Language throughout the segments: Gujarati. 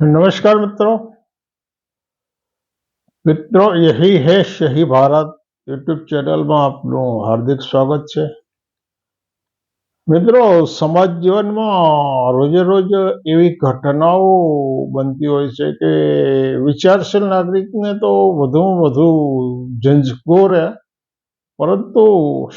નમસ્કાર મિત્રો. મિત્રો, યહી હે શહી ભારત યુટ્યુબ ચેનલમાં આપનું હાર્દિક સ્વાગત છે. મિત્રો, સમાજ જીવનમાં રોજે રોજ એવી ઘટનાઓ બનતી હોય છે કે વિચારશીલ નાગરિકને તો વધુમાં વધુ ઝંઝકો રહે. પરંતુ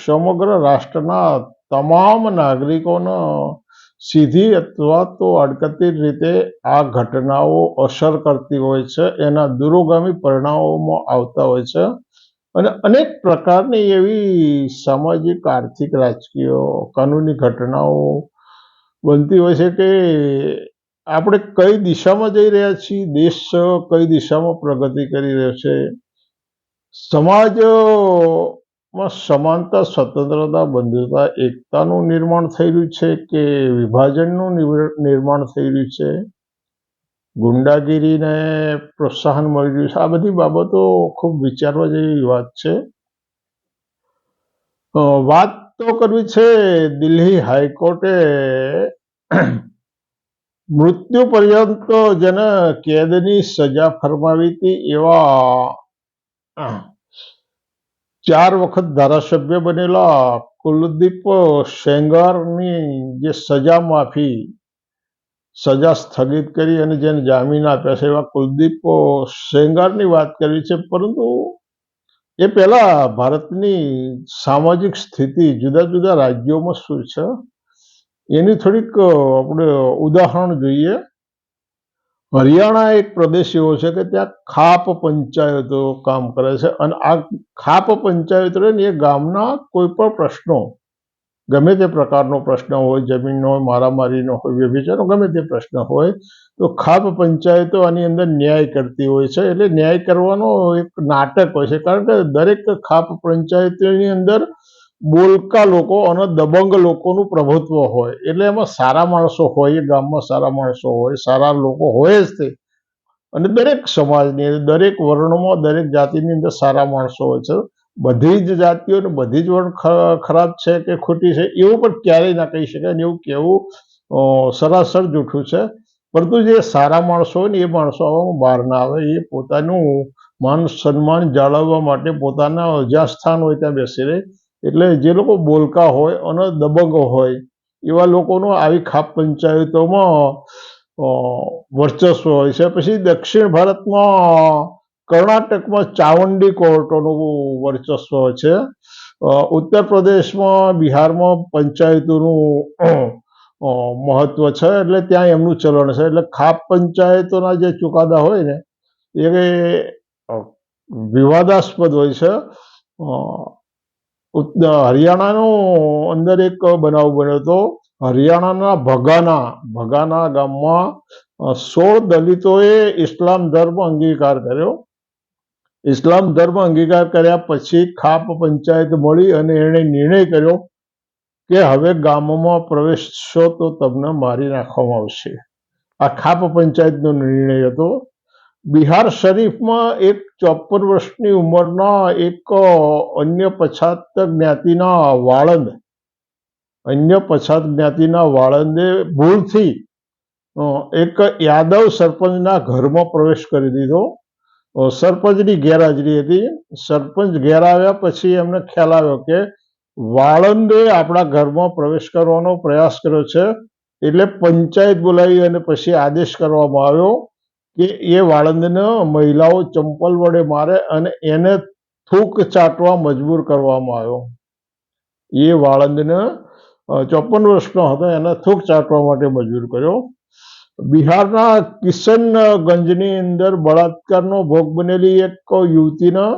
સમગ્ર રાષ્ટ્રના તમામ નાગરિકોના સીધી અથવા તો અડકતી રીતે આ ઘટનાઓ અસર કરતી હોય છે, એના દૂરોગામી પરિણામોમાં આવતા હોય છે. અને અનેક પ્રકારની એવી સામાજિક, આર્થિક, રાજકીય કાનૂની ઘટનાઓ બનતી હોય છે કે આપણે કઈ દિશામાં જઈ રહ્યા છીએ, દેશ કઈ દિશામાં પ્રગતિ કરી રહ્યો છે. સમાજ માં સમાનતા, સ્વતંત્રતા, બંધુતા, એકતાનું નિર્માણ થઈ રહ્યું છે કે વિભાજનનું નિર્માણ થઈ રહ્યું છે? ગુંડાગીરીને પ્રોત્સાહન મળી રહ્યું છે. આ બધી બાબતો ખૂબ વિચારવા જેવી વાત છે. વાત તો કરવી છે દિલ્હી હાઈકોર્ટે મૃત્યુ પર્યંત જેને કેદની સજા ફરમાવી હતી એવા ચાર વખત ધારાસભ્ય બનેલા કુલદીપ શેંગારની જે સજા માફી, સજા સ્થગિત કરી અને જેને જામીન આપ્યા છે એવા કુલદીપ સેંગારની વાત કરવી છે. પરંતુ એ પહેલા ભારતની સામાજિક સ્થિતિ જુદા જુદા રાજ્યોમાં શું છે? એની થોડીક આપણે ઉદાહરણ જોઈએ. હરિયાણા એક પ્રદેશ એવો છે કે ત્યાં ખાપ પંચાયતો કામ કરે છે અને આ ખાપ પંચાયત રહે એ ગામના કોઈ પણ પ્રશ્નો, ગમે તે પ્રકારનો પ્રશ્ન હોય, જમીનનો હોય, મારામારીનો હોય, વ્યભિચારનો, ગમે તે પ્રશ્ન હોય, તો ખાપ પંચાયતો આની અંદર ન્યાય કરતી હોય છે. એટલે ન્યાય કરવાનો એક નાટક હોય છે. કારણ કે દરેક ખાપ પંચાયતની અંદર બોલકા લોકો અને દબંગ લોકોનું પ્રભુત્વ હોય. એટલે એમાં સારા માણસો હોય, એ ગામમાં સારા માણસો હોય, સારા લોકો હોય જ તે. અને દરેક સમાજની દરેક વર્ણમાં, દરેક જાતિની અંદર સારા માણસો હોય છે. બધી જ જાતિઓ ને બધી જ વર્ણ ખરાબ છે કે ખોટી છે, એવું પણ ક્યારેય ના કહી શકાય ને એવું કહેવું સરાસર જૂઠું છે. પરંતુ જે સારા માણસો હોય ને, એ માણસો બહાર ના આવે. એ પોતાનું માન સન્માન જાળવવા માટે પોતાના જ્યાં સ્થાન હોય ત્યાં બેસી રહે. એટલે જે લોકો બોલકા હોય, અને દબંગ હોય, એવા લોકોનું આવી ખાપ પંચાયતોમાં વર્ચસ્વ હોય છે. પછી દક્ષિણ ભારતમાં કર્ણાટકમાં ચાવંડી કોર્ટોનું વર્ચસ્વ છે. ઉત્તર પ્રદેશમાં, બિહારમાં પંચાયતોનું મહત્વ છે. એટલે ત્યાં એમનું ચલણ છે. એટલે ખાપ પંચાયતોના જે ચુકાદા હોય ને, એ વિવાદાસ્પદ હોય છે. હરિયાણાનો અંદર એક બનાવ બન્યો હતો. હરિયાણાના ભગાના ભગાના ગામમાં સોળ દલિતોએ ઇસ્લામ ધર્મ અંગીકાર કર્યો. ઇસ્લામ ધર્મ અંગીકાર કર્યા પછી ખાપ પંચાયત મળી અને એણે નિર્ણય કર્યો કે હવે ગામમાં પ્રવેશશો તો તમને મારી નાખવામાં આવશે. આ ખાપ પંચાયતનો નિર્ણય હતો. બિહાર શરીફમાં એક ચોપન વર્ષની ઉંમરના એક અન્ય પછાત જ્ઞાતિના વાળંદ, અન્ય પછાત જ્ઞાતિના વાળંદે ભૂલથી એક યાદવ સરપંચના ઘરમાં પ્રવેશ કરી દીધો. સરપંચની ગેરહાજરી હતી. સરપંચ ઘેર આવ્યા પછી એમને ખ્યાલ આવ્યો કે વાળંદે આપણા ઘરમાં પ્રવેશ કરવાનો પ્રયાસ કર્યો છે. એટલે પંચાયત બોલાવી અને પછી આદેશ કરવામાં આવ્યો. કે એ વાળંદને મહિલાઓ ચંપલ વડે મારે અને એને થૂક ચાટવા મજબૂર કરવામાં આવ્યો. એ વાળંદને ચોપન વર્ષનો હતો, એને થૂક ચાટવા માટે મજબૂર કર્યો. બિહારના કિશનગંજની અંદર બળાત્કારનો ભોગ બનેલી એક યુવતીના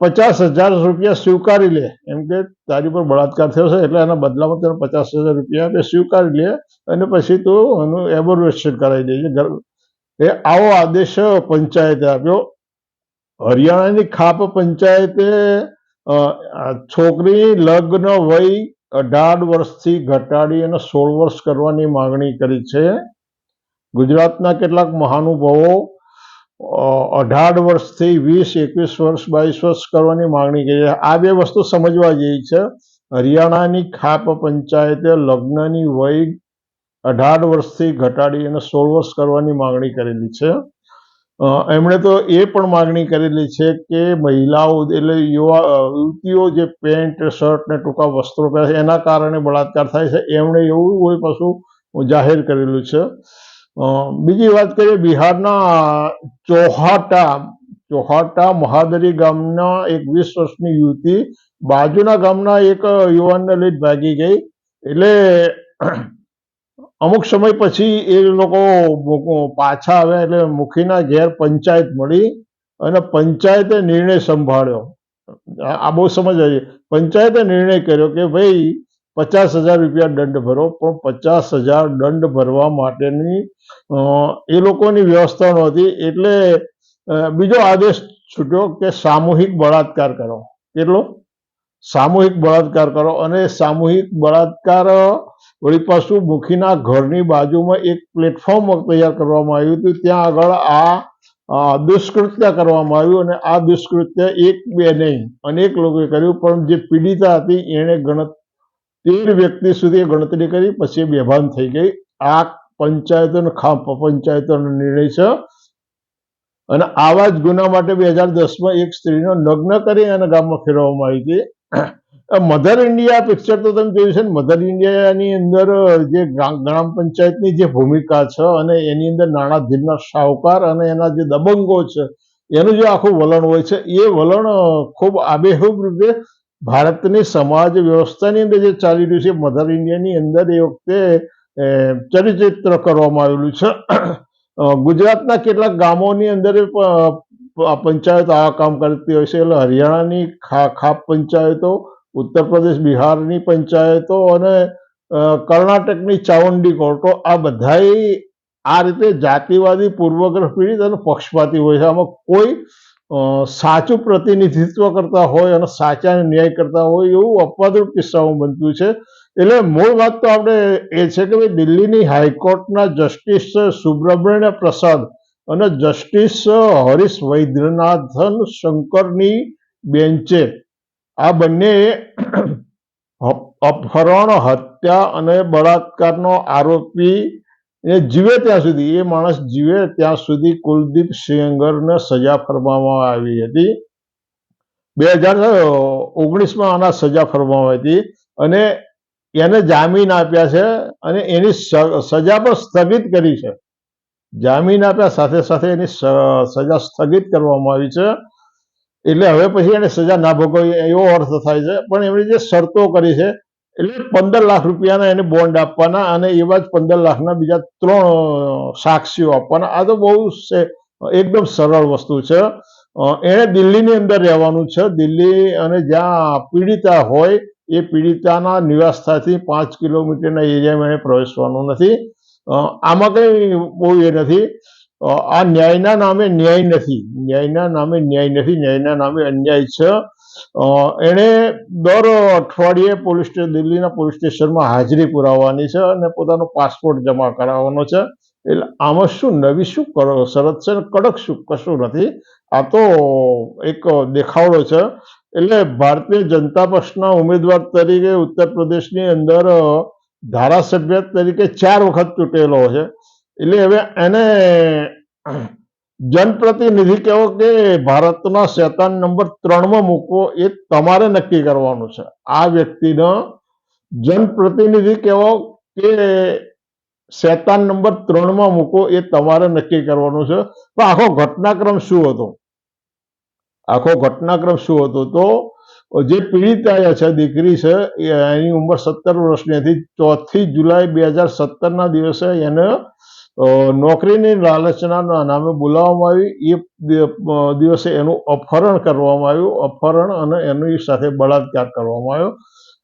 પચાસ હજાર રૂપિયા સ્વીકારી લે. એમ કે, તારી પર બળાત્કાર થયો છે, એટલે એના બદલામાં તને પચાસ હજાર રૂપિયા સ્વીકારી લે, અને પછી તું એનું એબોર્વેશન કરાવી દેજે એ આવો આદેશ પંચાયતે આપ્યો. હરિયાણાની ખાપ પંચાયતે છોકરી લગ્ન વય અઢાર વર્ષથી ઘટાડી અને સોળ વર્ષ કરવાની માંગણી કરી છે. ગુજરાતના કેટલાક મહાનુભાવો અઢાર વર્ષથી વીસ, એકવીસ વર્ષ, બાવીસ વર્ષ કરવાની માંગણી કરી છે. આ બે વસ્તુ સમજવા જેવી છે. હરિયાણાની ખાપ પંચાયતે લગ્નની વય અઢાર વર્ષથી ઘટાડી અને સોળ વર્ષ કરવાની માંગણી કરેલી છે. એમણે તો એ પણ માંગણી કરેલી છે કે મહિલાઓ, એટલે યુવા યુવતીઓ જે પેન્ટ, શર્ટ ને ટૂંકા વસ્ત્રો પહેરે, એના કારણે બળાત્કાર થાય છે. એમણે એવું હોય પાછું જાહેર કરેલું છે. બીજી વાત કરીએ, બિહારના ચોહાટા ચોહાટા મહાદરી ગામના એક વીસ વર્ષની યુવતી બાજુના ગામના એક યુવાનને લઈ ભાગી ગઈ. એટલે અમુક સમય પછી એ લોકો પાછા આવ્યા એટલે મુખીના ઘેર પંચાયત મળી અને પંચાયતે નિર્ણય સંભાળ્યો. આ બહુ સમજ આવી. પંચાયતે નિર્ણય કર્યો કે ભાઈ, પચાસ હજાર રૂપિયા દંડ ભરો, પણ પચાસ હજાર દંડ ભરવા માટેની એ લોકોની વ્યવસ્થા નહોતી. એટલે બીજો આદેશ છૂટ્યો કે સામૂહિક બળાત્કાર કરો. કેટલો? સામૂહિક બળાત્કાર કરો અને સામૂહિક બળાત્કાર વળી પાછું મુખીના ઘરની બાજુમાં એક પ્લેટફોર્મ તૈયાર કરવામાં આવ્યું હતું. ત્યાં આગળ આ દુષ્કૃત્ય કરવામાં આવ્યું અને આ દુષ્કૃત્ય એક બે નહીં, અનેક લોકોએ કર્યું. પણ જે પીડિતા હતી, એણે ગણત, તેર વ્યક્તિ સુધી ગણતરી કરી, પછી બેભાન થઈ ગઈ. આ પંચાયતોનો ખાપ પંચાયતોનો નિર્ણય છે. અને આવા જ ગુના માટે બે હજાર દસમાં એક સ્ત્રીનો નગ્ન કરી અને ગામમાં ફેરવવામાં આવી હતી. મધર ઇન્ડિયા પિક્ચર તો તમે જોયું છે ને? મધર ઇન્ડિયાની અંદર જે ગ્રા- ગ્રામ પંચાયતની જે ભૂમિકા છે અને એની અંદર નાણાધીનના શાહુકાર અને એના જે દબંગો છે, એનું જે આખું વલણ હોય છે, એ વલણ ખૂબ આબેહૂબ રીતે ભારતની સમાજ વ્યવસ્થાની અંદર જે ચાલી રહ્યું છે મધર ઇન્ડિયાની અંદર એ વખતે ચરિચિત્ર કરવામાં આવેલું છે. ગુજરાતના કેટલાક ગામોની અંદર પંચાયત આ કામ કરતી હોય છે, એટલે હરિયાણાની ખા, ખાપ પંચાયતો ઉત્તર પ્રદેશ બિહારની પંચાયતો અને કર્ણાટકની ચાવંડી કોર્ટો, આ બધાય આ રીતે જાતિવાદી, પૂર્વગ્રહ પીડિત અને પક્ષપાતી હોય છે. આમાં કોઈ સાચું પ્રતિનિધિત્વ કરતા હોય અને સાચા ન્યાય કરતા હોય એવું અપવાદરૂપ કિસ્સાઓ બનતું છે. એટલે મૂળ વાત તો આપણે એ છે કે ભાઈ દિલ્હીની હાઈકોર્ટના જસ્ટિસ સુબ્રમણ્ય પ્રસાદ અને જસ્ટિસ હરીશ વૈદ્યનાથન શંકરની બેન્ચે આ બંને અપહરણ, હત્યા અને બળાત્કારનો આરોપી એ જીવે ત્યાં સુધી, એ માણસ જીવે ત્યાં સુધી કુલદીપ સેંગરને સજા ફરમાવવામાં આવી હતી. બે હજાર આના સજા ફરમાવી હતી અને એને જામીન આપ્યા છે અને એની સજા પણ સ્થગિત કરી છે. જામીન આપ્યા સાથે સાથે એની સજા સ્થગિત કરવામાં આવી છે. એટલે હવે પછી એને સજા ના ભોગવી એવો અર્થ થાય છે. પણ એમણે જે શરતો કરી છે, એટલે પંદર લાખ રૂપિયાના એને બોન્ડ આપવાના અને એવા જ પંદર લાખના બીજા ત્રણ સાક્ષીઓ આપવાના. આ તો બહુ એકદમ સરળ વસ્તુ છે. એને દિલ્હીની અંદર રહેવાનું છે. દિલ્હી અને જ્યાં પીડિતા હોય, એ પીડિતાના નિવાસસ્થાનથી પાંચ કિલોમીટરના એરિયામાં એને પ્રવેશવાનું નથી. આમાં કંઈ બહુ એ નથી. આ ન્યાયના નામે ન્યાય નથી. ન્યાયના નામે ન્યાય નથી. ન્યાયના નામે અન્યાય છે. એણે દર અઠવાડિયે પોલીસ દિલ્હીના પોલીસ સ્ટેશનમાં હાજરી પુરાવવાની છે અને પોતાનો પાસપોર્ટ જમા કરાવવાનો છે. એટલે આમાં શું નવી શું કરો, શરત છે કડક શું, કશું નથી. આ તો એક દેખાવડો છે. એટલે ભારતીય જનતા પક્ષના ઉમેદવાર તરીકે ઉત્તર પ્રદેશની અંદર ધારાસભ્ય તરીકે ચાર વખત ચૂંટેલો છે. એટલે હવે એને જનપ્રતિનિધિ કહેવો કે ભારતના શેતાન નંબર ત્રણમાં મૂકવો એ તમારે નક્કી કરવાનું છે. આ વ્યક્તિનો જનપ્રતિનિધિ કહેવો કે શેતાન નંબર ત્રણમાં મૂકો એ તમારે નક્કી કરવાનું છે. તો આખો ઘટનાક્રમ શું હતો? આખો ઘટનાક્રમ શું હતો? તો જે પીડિતા છે, દીકરી છે એની ઉંમર સત્તર વર્ષની હતી. ચોથી જુલાઈ બે હજાર સત્તરના દિવસે એને નોકરીની લાલચના નામે બોલાવવામાં આવી. એ દિવસે એનું અપહરણ કરવામાં આવ્યું. અપહરણ અને એની સાથે બળાત્કાર કરવામાં આવ્યો.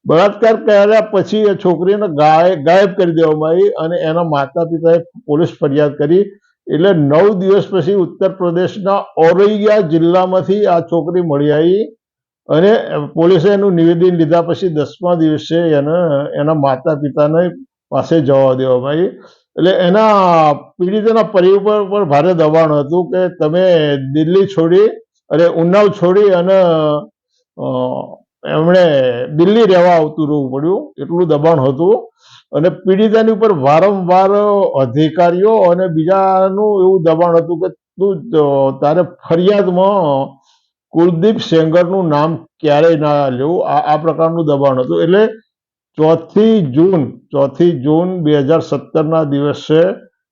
બળાત્કાર કર્યા પછી એ છોકરીને ગાય, ગાયબ કરી દેવામાં આવી અને એના માતા પિતાએ પોલીસ ફરિયાદ કરી. એટલે નવ દિવસ પછી ઉત્તર પ્રદેશના ઔરૈયા જિલ્લામાંથી આ છોકરી મળી આવી અને પોલીસે એનું નિવેદન લીધા પછી દસમા દિવસે એને, એના માતા પિતાને પાસે જવા દેવામાં આવી. એટલે એના પીડિતાના પરિવાર પર ભારે દબાણ હતું કે તમે દિલ્હી છોડી અરે ઉન્નાવ છોડી અને એમણે દિલ્હી રહેવા આવતું રહેવું પડ્યું. એટલું દબાણ હતું. અને પીડિતાની ઉપર વારંવાર અધિકારીઓ અને બીજાનું એવું દબાણ હતું કે તું તારે ફરિયાદમાં કુલદીપ સેંગરનું નામ ક્યારેય ના લેવું. આ આ પ્રકારનું દબાણ હતું. એટલે ચોથી જૂન ચોથી જૂન બે હજાર સત્તરના દિવસે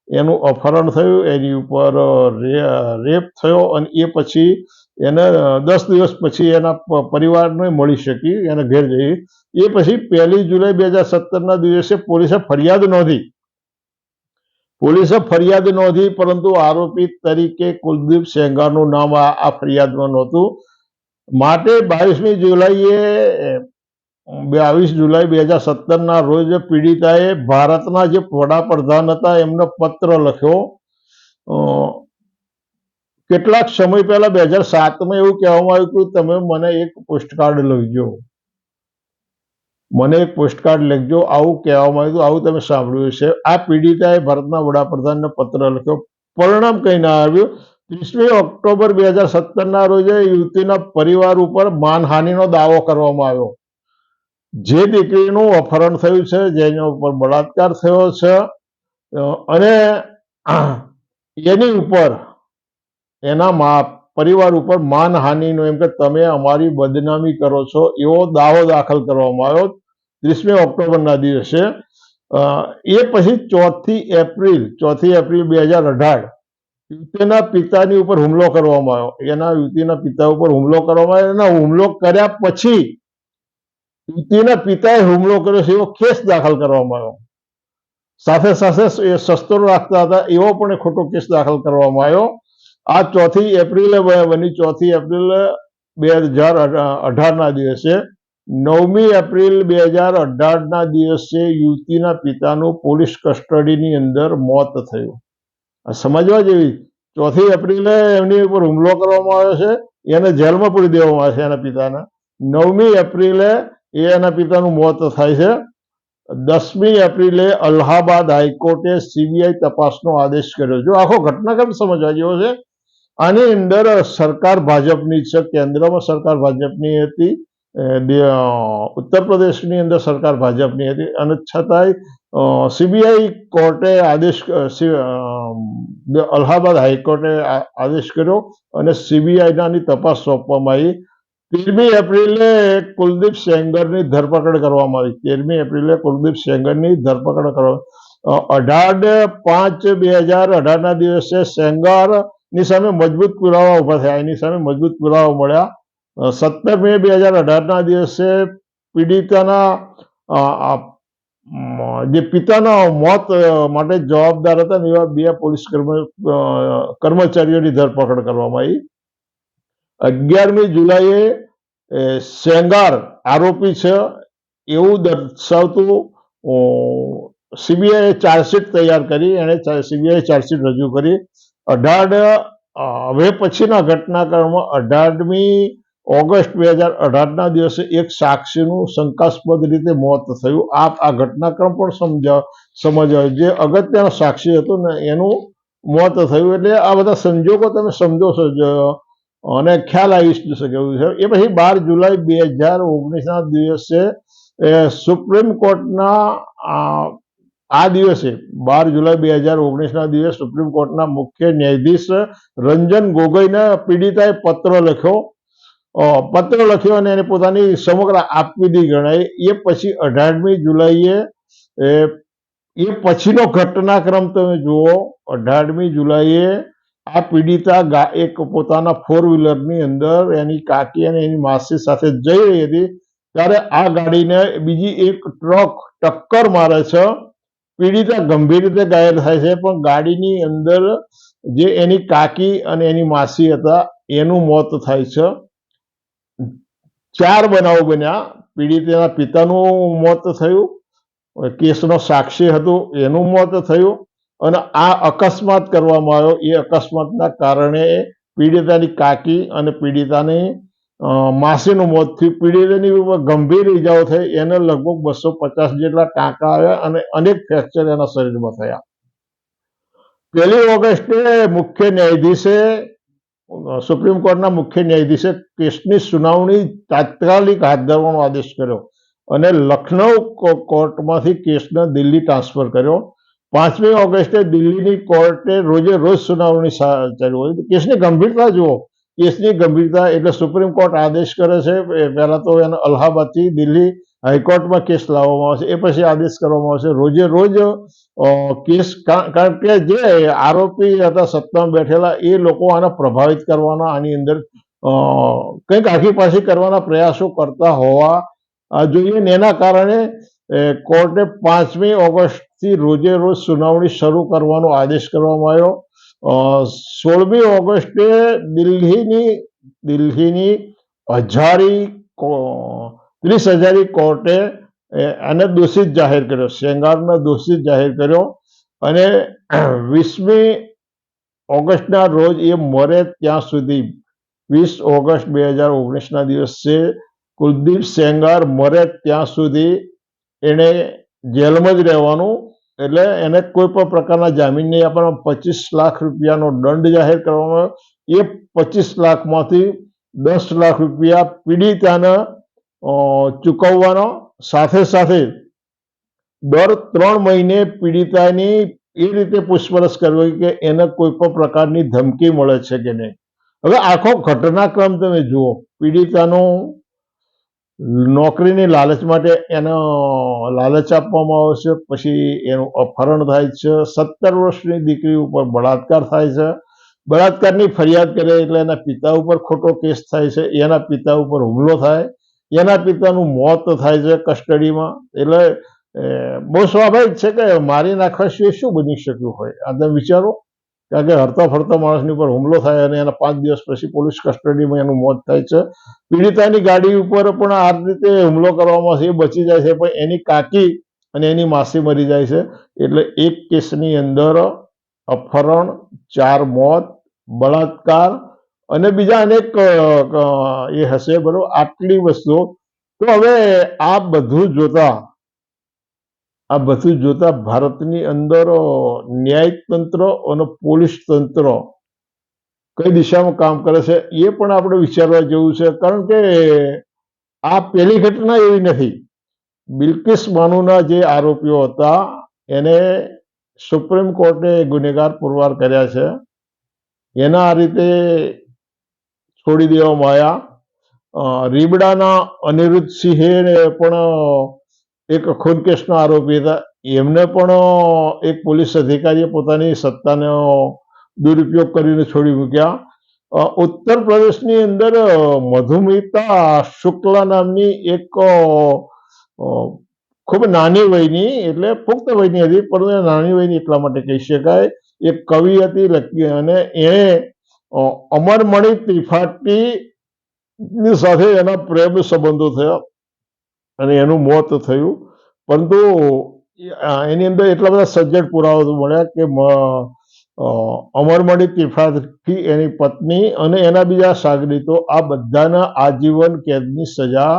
એનું અપહરણ થયું, એની ઉપર રેપ થયો અને એ પછી એને દસ દિવસ પછી એના પરિવારને મળી શકી, એને ઘેર જઈ. એ પછી પહેલી જુલાઈ બે હજાર સત્તરના દિવસે પોલીસે ફરિયાદ નોંધી. પોલીસે ફરિયાદ નોંધી, પરંતુ આરોપી તરીકે કુલદીપ સેંગારનું નામ આ ફરિયાદમાં નહોતું. માટે બાવીસમી જુલાઈએ બાવીસ જુલાઈ બે હજાર સત્તરના રોજ પીડિતાએ ભારતના જે વડાપ્રધાન હતા, એમને પત્ર લખ્યો. કેટલાક સમય પહેલા બે હજાર સાતમાં એવું કહેવામાં આવ્યું કે તમે મને એક પોસ્ટકાર્ડ લખજો. મને એક પોસ્ટકાર્ડ લખજો. આવું કહેવામાં આવ્યું આવું તમે સાંભળ્યું છે આ પીડિતાએ ભારતના વડાપ્રધાનને પત્ર લખ્યો. પરિણામ કંઈ ના આવ્યું. ત્રીસમી ઓક્ટોબર બે હજાર સત્તરના રોજે યુવતીના પરિવાર ઉપર માનહાનિનો દાવો કરવામાં આવ્યો. જે દીકરીનું અપહરણ થયું છે જેના ઉપર બળાત્કાર થયો છે અને એની ઉપર, એના મા, પરિવાર ઉપર માનહાનિનો એમ કે તમે અમારી બદનામી કરો છો, એવો દાવો દાખલ કરવામાં આવ્યો ત્રીસમી ઓક્ટોબરના દિવસે. એ પછી ચોથી એપ્રિલ ચોથી એપ્રિલ બે હજાર અઢાર, યુવતીના પિતાની ઉપર હુમલો કરવામાં આવ્યો. એના યુવતીના પિતા ઉપર હુમલો કરવામાં આવ્યો. એના હુમલો કર્યા પછી યુવતીના પિતાએ હુમલો કર્યો છે એવો કેસ દાખલ કરવામાં આવ્યો. સાથે સાથે શસ્ત્રો રાખતા હતા એવો પણ ખોટો કેસ દાખલ કરવામાં આવ્યો. આ ચોથી એપ્રિલે બની ચોથી એપ્રિલ બે હજાર અઢારના દિવસે નવમી એપ્રિલ બે હજાર અઢારના દિવસે યુવતીના પિતાનું પોલીસ કસ્ટડીની અંદર મોત થયું. સમજવા જેવી ચોથી એપ્રિલે એમની ઉપર હુમલો કરવામાં આવ્યો છે. એને જેલમાં પૂરી દેવામાં આવે છે એના પિતાને. નવમી એપ્રિલે એ એના પિતાનું મોત થાય છે. દસમી એપ્રિલે અલ્હાબાદ હાઈકોર્ટે સીબીઆઈ તપાસનો આદેશ કર્યો. જો આખો ઘટનાક્રમ સમજવા જેવો છે, આની અંદર સરકાર ભાજપની છે, કેન્દ્રમાં સરકાર ભાજપની હતી ઉત્તર પ્રદેશની અંદર સરકાર ભાજપની હતી અને છતાંય સીબીઆઈ કોર્ટે આદેશ અલ્હાબાદ હાઈકોર્ટે આદેશ કર્યો અને સીબીઆઈનાની તપાસ સોંપવામાં આવી. તેરમી એપ્રિલે કુલદીપ સેંગરની ધરપકડ કરવામાં આવી તેરમી એપ્રિલે કુલદીપ સેંગરની ધરપકડ કરવામાં અ, અઢાર પાંચ બે હજાર અઢારના દિવસે સેંગારની સામે મજબૂત પુરાવા ઊભા થયા એની સામે મજબૂત પુરાવા મળ્યા અ, સત્તર મે બે હજાર અઢારના દિવસે પીડિતાના અ, આ, મ, જે પિતાના મોત અ, માટે જવાબદાર હતા ને એવા બે પોલીસ કર્મ અ, કર્મચારીઓની ધરપકડ કરવામાં આવી અગિયારમી જુલાઈએ સેંગાર આરોપી છે. એવું દર્શાવતું સીબીઆઈએ ચાર્જશીટ તૈયાર કરી, એણે સીબીઆઈ ચાર્જશીટ રજૂ કરી. અઢાર હવે પછીના ઘટનાક્રમમાં અઢારમી ઓગસ્ટ બે હજાર અઢારના દિવસે એક સાક્ષીનું શંકાસ્પદ રીતે મોત થયું. આ આ ઘટનાક્રમ પણ સમજા, સમજવા. જે અગત્યનો સાક્ષી હતો ને, એનું મોત થયું. એટલે આ બધા સંજોગો તમે સમજો છો અને ખ્યાલ આવી શકે એવું છે. એ પછી બાર જુલાઈ બે હજાર ઓગણીસના દિવસે સુપ્રીમ કોર્ટના, આ દિવસે, બાર જુલાઈ બે હજાર ઓગણીસના દિવસે સુપ્રીમ કોર્ટના મુખ્ય ન્યાયાધીશ રંજન ગોગોઈને પીડિતાએ પત્ર લખ્યો. પત્ર લખ્યો અને એને પોતાની સમગ્ર આપવીદી ગણાય એ પછી અઢારમી જુલાઈએ એ પછીનો ઘટનાક્રમ તમે જુઓ, અઢારમી જુલાઈએ આ પીડિતા એક પોતાના ફોર વ્હીલરની અંદર એની કાકી અને એની માસી સાથે જઈ રહી હતી. ત્યારે આ ગાડીને બીજી એક ટ્રક ટક્કર મારે છે. પીડિતા ગંભીર રીતે ઘાયલ થાય છે, પણ ગાડીની અંદર જે એની કાકી અને એની માસી હતા, એનું મોત થાય છે. ચાર બનાવો બન્યા. પીડિતાના પિતાનું મોત થયું, કેસનો સાક્ષી હતું, એનું મોત થયું. અને આ અકસ્માત કરવામાં આવ્યો. એ અકસ્માતના કારણે પીડિતાની કાકી અને પીડિતાની માસીનું મોત થયું. પીડિતાની ગંભીર ઈજાઓ થઈ. એને લગભગ બસો પચાસ જેટલા ટાંકા આવ્યા અને અનેક ફ્રેક્ચર એના શરીરમાં થયા. પહેલી ઓગસ્ટે મુખ્ય ન્યાયાધીશે, સુપ્રીમ કોર્ટના મુખ્ય ન્યાયાધીશે કેસની સુનાવણી તાત્કાલિક હાથ ધરવાનો આદેશ કર્યો અને લખનઉ કોર્ટમાંથી કેસને દિલ્હી ટ્રાન્સફર કર્યો. પાંચમી ઓગસ્ટે દિલ્હીની કોર્ટે રોજે રોજ સુનાવણી ચાલુ હોય કેસની ગંભીરતા જુઓ. કેસની ગંભીરતા એટલે સુપ્રીમ કોર્ટ આદેશ કરે છે પહેલા તો એને અલ્હાબાદથી દિલ્હી હાઈકોર્ટમાં કેસ લાવવામાં આવશે, એ પછી આદેશ કરવામાં આવશે. રોજે રોજ કેસ કારણ કે જે આરોપી હતા સત્તામાં બેઠેલા, એ લોકો આને પ્રભાવિત કરવાના, આની અંદર કંઈક આખી પાછી કરવાના પ્રયાસો કરતા હોવા જોઈએ. ને એના કારણે કોર્ટે પાંચમી ઓગસ્ટથી રોજે રોજ સુનાવણી શરૂ કરવાનો આદેશ કરવામાં આવ્યો. સોળમી ઓગસ્ટે દિલ્હીની દિલ્હીની હજારી ત્રીસ હજારી કોર્ટે આને દોષિત જાહેર કર્યો. શેંગારને દોષિત જાહેર કર્યો. અને વીસમી ઓગસ્ટના રોજ એ મરે ત્યાં સુધી, વીસ ઓગસ્ટ બે હજાર ઓગણીસના દિવસે કુલદીપ સેંગાર મરે ત્યાં સુધી એણે જેલમાં જ રહેવાનું એટલે એને કોઈ પણ પ્રકારના જામીન નહીં આપવામાં પચીસ લાખ રૂપિયાનો દંડ જાહેર કરવામાં એ પચીસ લાખમાંથી દસ લાખ રૂપિયા પીડિતાને ચૂકવવાનો. સાથે સાથે દર ત્રણ મહિને પીડિતાની એ રીતે પૂછપરછ કરવી કે એને કોઈ પણ પ્રકારની ધમકી મળે છે કે નહીં. હવે આખો ઘટનાક્રમ તમે જુઓ. પીડિતાનું નોકરીની લાલચ માટે એનો લાલચ આપવામાં આવે છે, પછી એનું અપહરણ થાય છે, સત્તર વર્ષની દીકરી ઉપર બળાત્કાર થાય છે. બળાત્કારની ફરિયાદ કરે એટલે એના પિતા ઉપર ખોટો કેસ થાય છે, એના પિતા ઉપર હુમલો થાય, એના પિતાનું મોત થાય છે કસ્ટડીમાં. એટલે બહુ સ્વાભાવિક છે કે મારી નાખવા સિવાય શું બની શક્યું હોય? આ તમે વિચારો. કારણ કે હરતા ફરતા માણસની ઉપર હુમલો થાય અને એના પાંચ દિવસ પછી પોલીસ કસ્ટડીમાં એનું મોત થાય છે. પીડિતાની ગાડી ઉપર પણ આ રીતે હુમલો કરવામાં એ બચી જાય છે, પણ એની કાકી અને એની માસી મરી જાય છે. એટલે એક કેસની અંદર અપહરણ, ચાર મોત, બળાત્કાર અને બીજા અનેક એ હશે, બરોબર? આટલી વસ્તુઓ તો હવે આ બધું જોતા આ બધું જોતા ભારતની અંદર ન્યાયિક તંત્ર અને પોલીસ તંત્ર કઈ દિશામાં કામ કરે છે એ પણ આપણે વિચારવા જેવું છે. કારણ કે આ પહેલી ઘટના એવી નથી. બિલકિસ બાનુના જે આરોપીઓ હતા, એને સુપ્રીમ કોર્ટે ગુનેગાર પુરવાર કર્યા છે. એના આ રીતે છોડી દેવામાં આવ્યા. રીબડાના અનિરુદ્ધ સિંહે પણ એક ખુદ કેસના આરોપી હતા. એમને પણ એક પોલીસ અધિકારીએ પોતાની સત્તાનો દુરુપયોગ કરીને છોડી મૂક્યા. ઉત્તર પ્રદેશની અંદર મધુમિતા શુક્લા નામની એક ખૂબ નાની વયની, એટલે પુખ્ત વયની હતી, પરંતુ નાની વયની એટલા માટે કહી શકાય. એક કવિ હતી લખી અને એણે અમરમણિ ત્રિપાઠી ની સાથે એના પ્રેમ સંબંધો થયા. અને એનું મોત થયું. પરંતુ એની અંદર એટલા બધા સજ્જડ પુરાવા મળ્યા કે અમરમણી અ, એની પત્ની અને એના બીજા સાગરીતો આ બધાના આજીવન કેદની સજા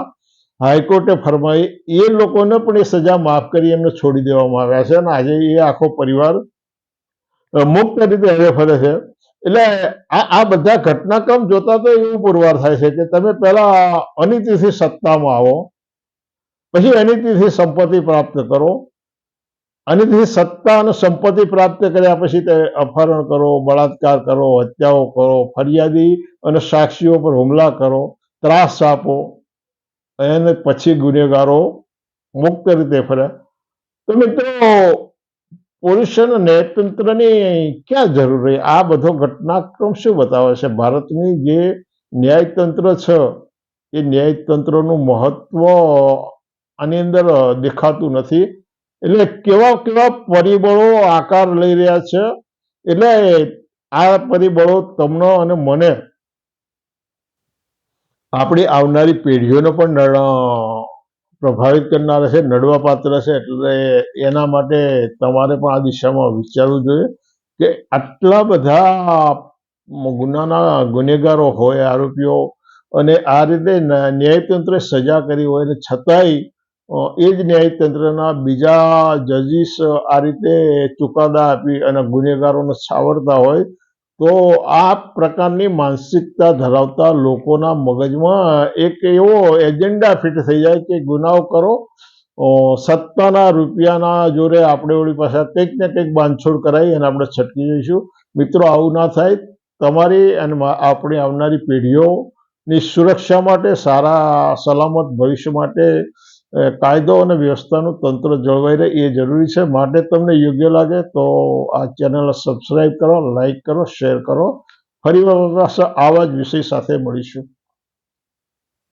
હાઈકોર્ટે ફરમાઈ. એ લોકોને પણ એ સજા માફ કરી એમને છોડી દેવામાં આવ્યા છે અને આજે એ આખો પરિવાર મુક્ત રીતે હવે ફરે છે. એટલે આ આ બધા ઘટનાક્રમ જોતા તો એવું પુરવાર થાય છે કે તમે પહેલા અનિતિથી સત્તામાં આવો પછી અનિતિથી સંપત્તિ પ્રાપ્ત કરો. અનિતિથી સત્તા અને સંપત્તિ પ્રાપ્ત કર્યા પછી તે અપહરણ કરો, બળાત્કાર કરો, હત્યાઓ કરો, ફરિયાદી અને સાક્ષીઓ પર હુમલા કરો, ત્રાસ આપો, અને પછી ગુનેગારો મુક્ત રીતે ફરે. તો મિત્રો, પોલીસ અને ન્યાયતંત્રની ક્યાં જરૂર રહી? આ બધો ઘટનાક્રમ શું બતાવે છે? ભારતની જે ન્યાયતંત્ર છે, એ ન્યાયતંત્રનું મહત્વ આની અંદર દેખાતું નથી. એટલે કેવા કેવા પરિબળો આકાર લઈ રહ્યા છે? એટલે આ પરિબળો તમને અને મને આપણી આવનારી પેઢીઓને પણ પ્રભાવિત કરનાર છે નડવા પાત્ર છે એટલે એના માટે તમારે પણ આ દિશામાં વિચારવું જોઈએ કે આટલા બધા ગુનાના ગુનેગારો હોય, આરોપીઓ, અને આ રીતે ન્યાયતંત્રે સજા કરી હોય, અને છતાંય એ જ ન્યાયતંત્રના બીજા જજીસ આ રીતે ચુકાદા આપી અને ગુનેગારોને છાવરતા હોય, તો આ પ્રકારની માનસિકતા ધરાવતા લોકોના મગજમાં એક એવો એજન્ડા ફિટ થઈ જાય કે ગુનાઓ કરો. સત્તાના રૂપિયાના જોરે આપણે ઓળી પાસે કંઈક ને કંઈક બાંધછોડ કરાવી અને આપણે છટકી જઈશું. મિત્રો, આવું ના થાય. તમારી અને આપણી આવનારી પેઢીઓની સુરક્ષા માટે, સારા, સલામત ભવિષ્ય માટે કાયદો અને વ્યવસ્થાનું તંત્ર જળવાઈ રહે એ જરૂરી છે. માટે તમને યોગ્ય લાગે તો આ ચેનલ સબસ્ક્રાઈબ કરો લાઈક કરો, શેર કરો. ફરી આવા જ વિષય સાથે મળીશું.